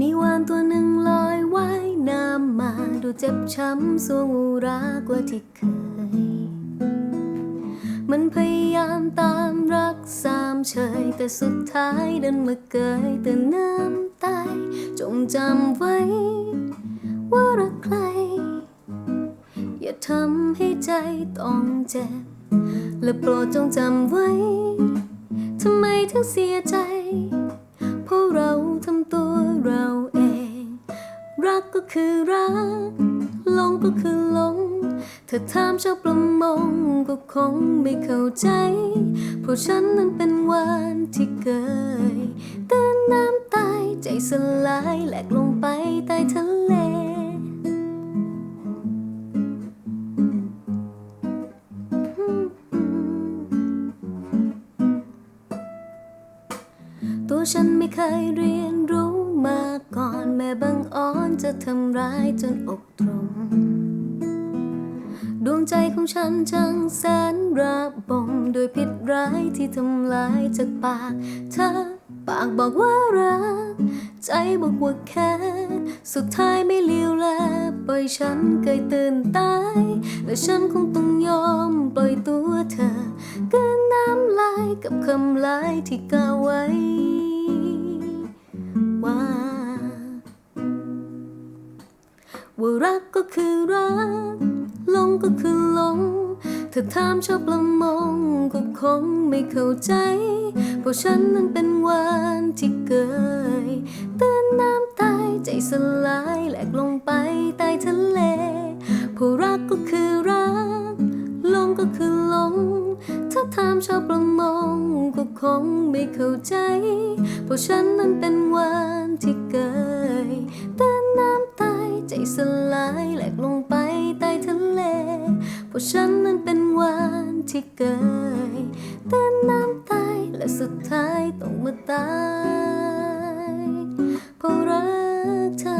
มีวานตัวหนึ่งลอยว่ายน้ำมาดูเจ็บช้ำสวงอุรากว่าที่เคย มันพยายามตามรักสามเฉย แต่สุดท้ายดันมาเกยแต่น้ำตายจงจำไว้ ว่ารักใคร อย่าทำให้ใจต้องเจ็บ และโปรดจงจำไว้ทำไมถึงเสียใจ คือรัก ลงก็คือลงถ้าถามชาวประมงก็คงไม่เข้าใจ เพราะฉันนั้นเป็นวานที่เกยแต่นน้ำตายใจสลายแหลกลงไปใต้ทะเลตัวฉันไม่เคยเรียนรู้ ก่อนแม้บางอ้อนจะทำร้ายจนอกตรง ดวงใจของฉันช่างแสนระบมโดยพิษร้ายที่ทำลายจากปากเธอปากบอกว่ารัก ใจบอกว่าแค่สุดท้ายไม่เลี้ยวแลปล่อยฉันเกยตื่นตาย และฉันคงต้องยอมปล่อยตัวเธอกินน้ำลายกับคำลายที่กล่าวไว้ ว่ารักก็คือรักหลงก็คือหลง ถ้าถามชาวประมงก็คงไม่เข้าใจ เพราะฉันนั้นเป็นวานที่เกยตือนน้ำตายใจสลายแหลกลงไปใต้ทะเลเพราะรักก็คือรัก ลงก็คือลง ถ้าถามชาวประมงก็คงไม่เข้าใจ เพราะฉันนั้นเป็นวานที่เกยแต่นน้ำ สลายแหลกลงไปใต้ทะเล เพราะฉันนั้นเป็นวันที่เกยแต่น้ำตายและสุดท้ายต้องมาตายเพราะรักเธอ